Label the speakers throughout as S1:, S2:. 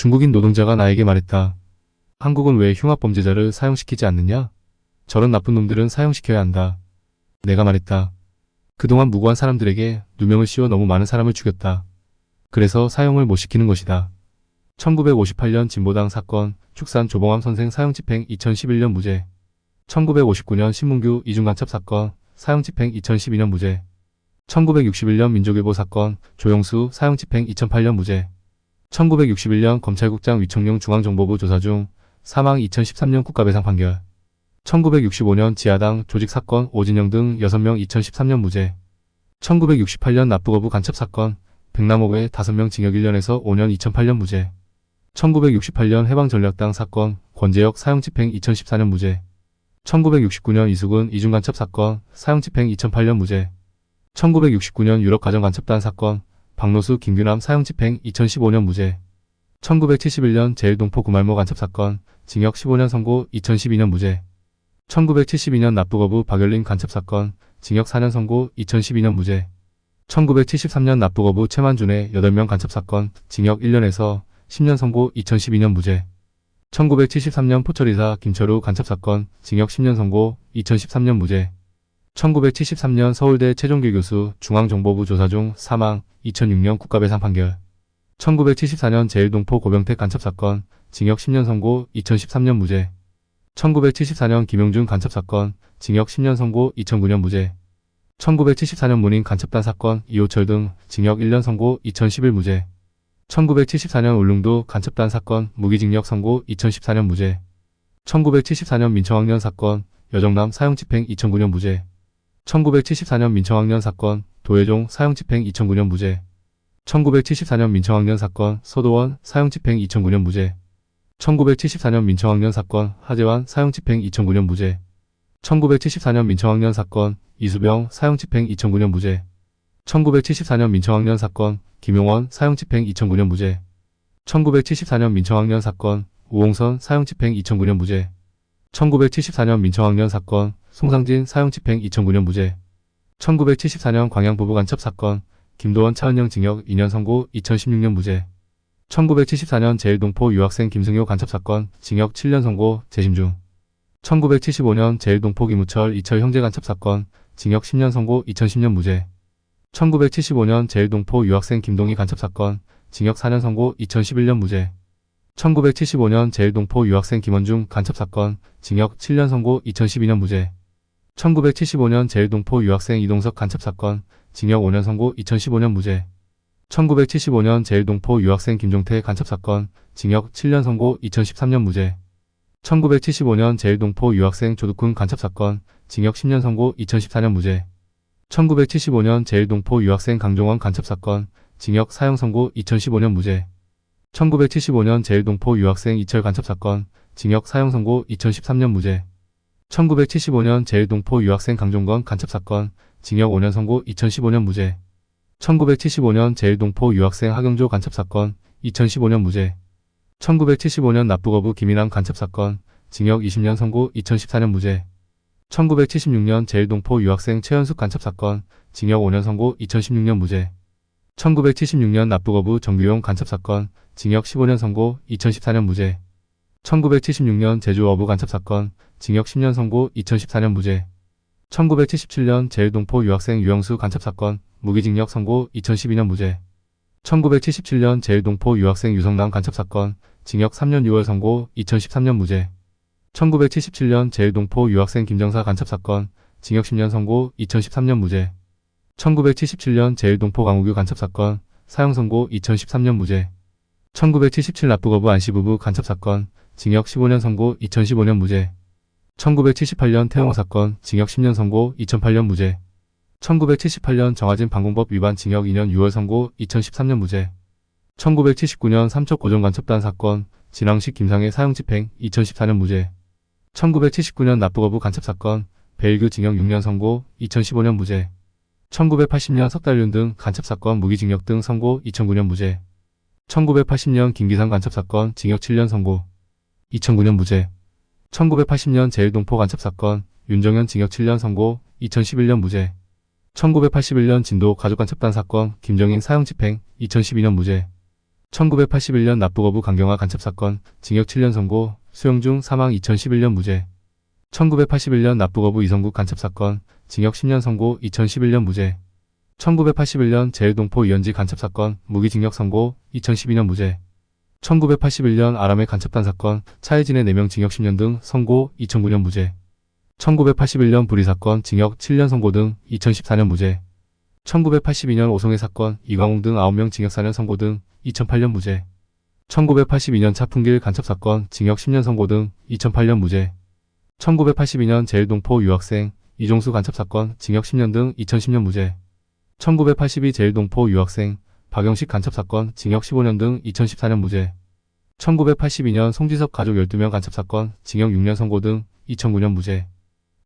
S1: 중국인 노동자가 나에게 말했다. 한국은 왜 흉악범죄자를 사형시키지 않느냐? 저런 나쁜 놈들은 사형시켜야 한다. 내가 말했다. 그동안 무고한 사람들에게 누명을 씌워 너무 많은 사람을 죽였다. 그래서 사형을 못 시키는 것이다. 1958년 진보당 사건, 축산 조봉암 선생 사형 집행 2011년 무죄. 1959년 신문규 이중간첩 사건, 사형 집행 2012년 무죄. 1961년 민족일보 사건, 조영수 사형 집행 2008년 무죄. 1961년 검찰국장 위청룡 중앙정보부 조사 중 사망 2013년 국가배상 판결. 1965년 지하당 조직 사건 오진영 등 6명 2013년 무죄. 1968년 납부거부 간첩 사건 백남옥의 5명 징역 1년에서 5년 2008년 무죄. 1968년 해방전략당 사건 권재혁 사형집행 2014년 무죄. 1969년 이수근 이중간첩 사건 사형집행 2008년 무죄. 1969년 유럽 가정간첩단 사건 박노수 김규남 사형집행 2015년 무죄. 1971년 제일동포 구말모 간첩 사건 징역 15년 선고 2012년 무죄. 1972년 납부거부 박열린 간첩 사건 징역 4년 선고 2012년 무죄. 1973년 납부거부 최만준의 8명 간첩 사건 징역 1년에서 10년 선고 2012년 무죄. 1973년 포철이사 김철우 간첩 사건 징역 10년 선고 2013년 무죄. 1973년 서울대 최종길 교수 중앙정보부 조사 중 사망 2006년 국가배상 판결. 1974년 제일동포 고병택 간첩 사건 징역 10년 선고 2013년 무죄. 1974년 김용준 간첩 사건 징역 10년 선고 2009년 무죄. 1974년 문인 간첩단 사건 이호철 등 징역 1년 선고 2011 무죄. 1974년 울릉도 간첩단 사건 무기징역 선고 2014년 무죄. 1974년 민청학년 사건 여정남 사형집행 2009년 무죄. 1974년 민청학년 사건 도혜종 사형집행 2009년 무죄. 1974년 민청학년 사건 서도원 사형집행 2009년 무죄. 1974년 민청학년 사건 하재환 사형집행 2009년 무죄. 1974년 민청학년 사건 이수병 사형집행 2009년 무죄. 1974년 민청학년 사건 김용원 사형집행 2009년 무죄. 1974년 민청학년 사건 우홍선 사형집행 2009년 무죄. 1974년 민청학년 사건 송상진 사형집행 2009년 무죄. 1974년 광양부부 간첩 사건 김도원 차은영 징역 2년 선고 2016년 무죄. 1974년 제일동포 유학생 김승효 간첩 사건 징역 7년 선고 재심 중. 1975년 제일동포 김우철 이철 형제 간첩 사건 징역 10년 선고 2010년 무죄. 1975년 제일동포 유학생 김동희 간첩 사건 징역 4년 선고 2011년 무죄. 1975년 제일동포 유학생 김원중 간첩 사건 징역 7년 선고 2012년 무죄. 1975년 제일동포 유학생 이동석 간첩 사건 징역 5년 선고 2015년 무죄. 1975년 제일동포 유학생 김종태 간첩 사건 징역 7년 선고 2013년 무죄. 1975년 제일동포 유학생 조두훈 간첩 사건 징역 10년 선고 2014년 무죄. 1975년 제일동포 유학생 강종원 간첩 사건 징역 사형 선고 2015년 무죄. 1975년 제일동포 유학생 이철 간첩 사건 징역 사형 선고 2013년 무죄. 1975년 제일동포 유학생 강종건 간첩 사건 징역 5년 선고 2015년 무죄. 1975년 제일동포 유학생 하경조 간첩 사건 2015년 무죄. 1975년 납부거부 김인환 간첩 사건 징역 20년 선고 2014년 무죄. 1976년 제일동포 유학생 최현숙 간첩 사건 징역 5년 선고 2016년 무죄. 1976년 납부거부 정규용 간첩 사건 징역 15년 선고 2014년 무죄. 1976년 제주 어부 간첩 사건 징역 10년 선고 2014년 무죄. 1977년 제일동포 유학생 유영수 간첩 사건 무기징역 선고 2012년 무죄. 1977년 제일동포 유학생 유성남 간첩 사건 징역 3년 6월 선고 2013년 무죄. 1977년 제일동포 유학생 김정사 간첩 사건 징역 10년 선고 2013년 무죄. 1977년 제일동포 강우규 간첩 사건 사형 선고 2013년 무죄. 1977 납부거부 안씨부부 간첩 사건 징역 15년 선고 2015년 무죄. 1978년 태영호 사건 징역 10년 선고 2008년 무죄. 1978년 정화진 방공법 위반 징역 2년 6월 선고 2013년 무죄. 1979년 삼척 고정 간첩단 사건 진앙식 김상의 사형 집행 2014년 무죄. 1979년 납부거부 간첩 사건 베일규 징역 6년 선고 2015년 무죄. 1980년 석달륜 등 간첩 사건 무기징역 등 선고 2009년 무죄. 1980년 김기상 간첩 사건 징역 7년 선고 2009년 무죄. 1980년 제일동포 간첩 사건 윤정현 징역 7년 선고 2011년 무죄. 1981년 진도 가족간첩단 사건 김정인 사형 집행 2012년 무죄. 1981년 납부거부 강경화 간첩사건, 징역 7년 선고, 수영중 사망 2011년 무죄. 1981년 납부거부 이성국 간첩사건, 징역 10년 선고 2011년 무죄. 1981년 제일동포 이현지 간첩 사건, 무기징역 선고 2012년 무죄. 1981년 아람의 간첩단 사건, 차혜진의 4명 징역 10년 등 선고 2009년 무죄. 1981년 불의 사건, 징역 7년 선고 등 2014년 무죄. 1982년 오송의 사건, 이광웅 등 9명 징역 4년 선고 등 2008년 무죄. 1982년 차풍길 간첩 사건, 징역 10년 선고 등 2008년 무죄. 1982년 제일동포 유학생, 이종수 간첩 사건, 징역 10년 등 2010년 무죄. 1982 제일동포 유학생, 박영식 간첩 사건, 징역 15년 등 2014년 무죄. 1982년 송지섭 가족 12명 간첩 사건, 징역 6년 선고 등 2009년 무죄.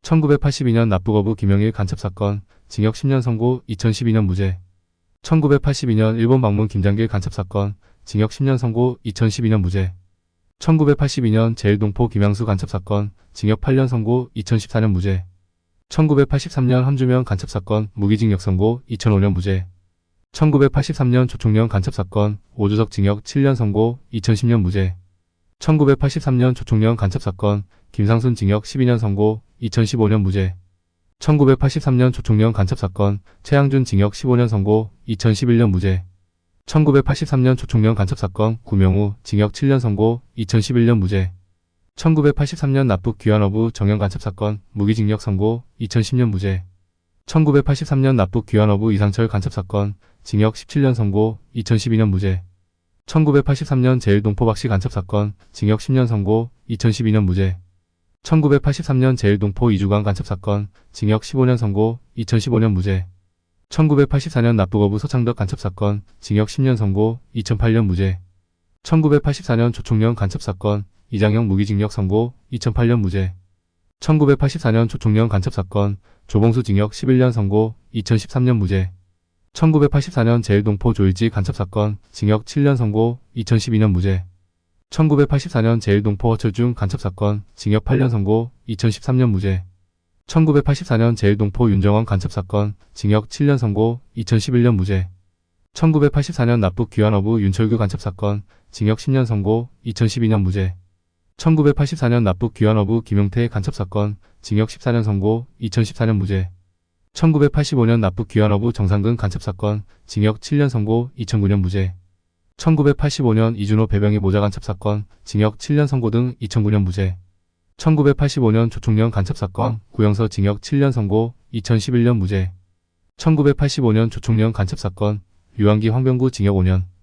S1: 1982년 납부거부 김영일 간첩 사건, 징역 10년 선고 2012년 무죄. 1982년 일본 방문 김장길 간첩 사건, 징역 10년 선고 2012년 무죄. 1982년 제일동포 김양수 간첩 사건, 징역 8년 선고 2014년 무죄. 1983년 함주면 간첩 사건, 무기징역 선고 2005년 무죄. 1983년 조총련 간첩 사건, 오주석 징역 7년 선고 2010년 무죄. 1983년 조총련 간첩 사건, 김상순 징역 12년 선고 2015년 무죄. 1983년 조총련 간첩 사건, 최양준 징역 15년 선고 2011년 무죄. 1983년 조총련 간첩 사건, 구명우 징역 7년 선고 2011년 무죄. 1983년 납북 귀환어부 정형 간첩 사건, 무기징역 선고 2010년 무죄. 1983년 납북 귀환어부 이상철 간첩 사건, 징역 17년 선고 2012년 무죄. 1983년 제일동포 박씨 간첩 사건, 징역 10년 선고 2012년 무죄. 1983년 제일동포 이주관 간첩 사건, 징역 15년 선고 2015년 무죄. 1984년 납부거부 서창덕 간첩 사건, 징역 10년 선고 2008년 무죄. 1984년 조총련 간첩 사건, 이장형 무기징역 선고 2008년 무죄. 1984년 조총련 간첩 사건, 조봉수 징역 11년 선고 2013년 무죄. 1984년 제일동포 조일지 간첩 사건, 징역 7년 선고 2012년 무죄. 1984년 제일동포 허철중 간첩 사건, 징역 8년 선고 2013년 무죄. 1984년 제일동포 윤정원 간첩 사건, 징역 7년 선고 2011년 무죄. 1984년 납북 귀환어부 윤철규 간첩 사건, 징역 10년 선고 2012년 무죄. 1984년 납북 귀환어부 김용태 간첩 사건, 징역 14년 선고 2014년 무죄. 1985년 납북 귀환어부 정상근 간첩 사건, 징역 7년 선고 2009년 무죄. 1985년 이준호 배병희 모자 간첩 사건, 징역 7년 선고 등 2009년 무죄. 1985년 조총련 간첩 사건, 구영서 징역 7년 선고, 2011년 무죄. 1985년 조총련 간첩 사건, 유한기 황병구 징역 5년.